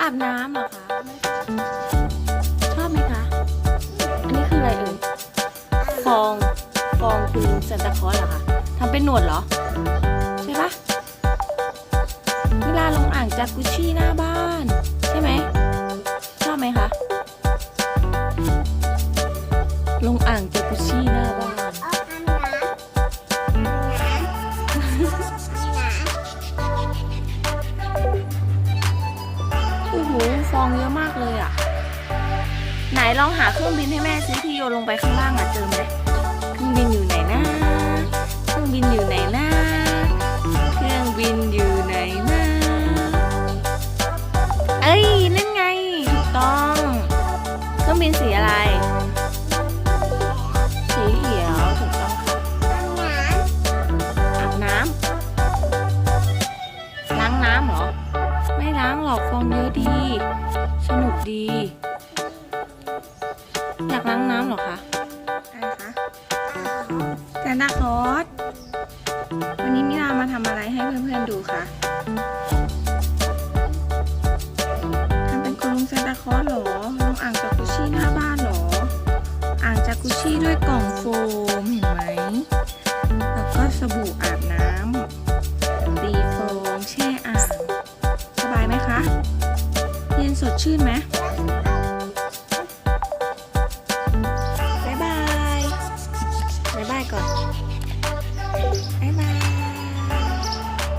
อาบน้ำเหรอคะ ชอบไหมคะ อันนี้คืออะไรเอ่ย ฟอง ฟองคุณซันตาคลอสเหรอคะทำเป็นหนวดเหรอ ใช่ปะเวลาลงอ่างจากกุชชี่หน้าบ้าน ใช่ไหม ชอบไหมคะ ลงอ่างจากกุชชี่หน้าบ้าน โอ้โหฟองเยอะมากเลยอะ ไหนลองหาเครื่องบินให้แม่ซิที่โยนลงไปข้างล่างอะเจอไหมเครื่องบินอยู่ไหนนะ เครื่องบินอยู่ไหนนะ เครื่องบินอยู่ไหนนะ เอ้ยนั่นไงถูกต้อง เครื่องบินสีอะไร ล้างหรอกฟองเยอะดี สนุกดี อยากล้างน้ำเหรอคะอะไรคะแซนตาคลอสวันนี้มิรามาทำอะไรให้เพื่อนๆดูคะทำเป็นคุณลุงแซนตาคลอสเหรอลงอ่างจากกุชชี่หน้าบ้านเหรอ อ่างจากกุชชี่ด้วยกล่องโฟมเห็นไหม แล้วก็สบู่ สดชื่นไหม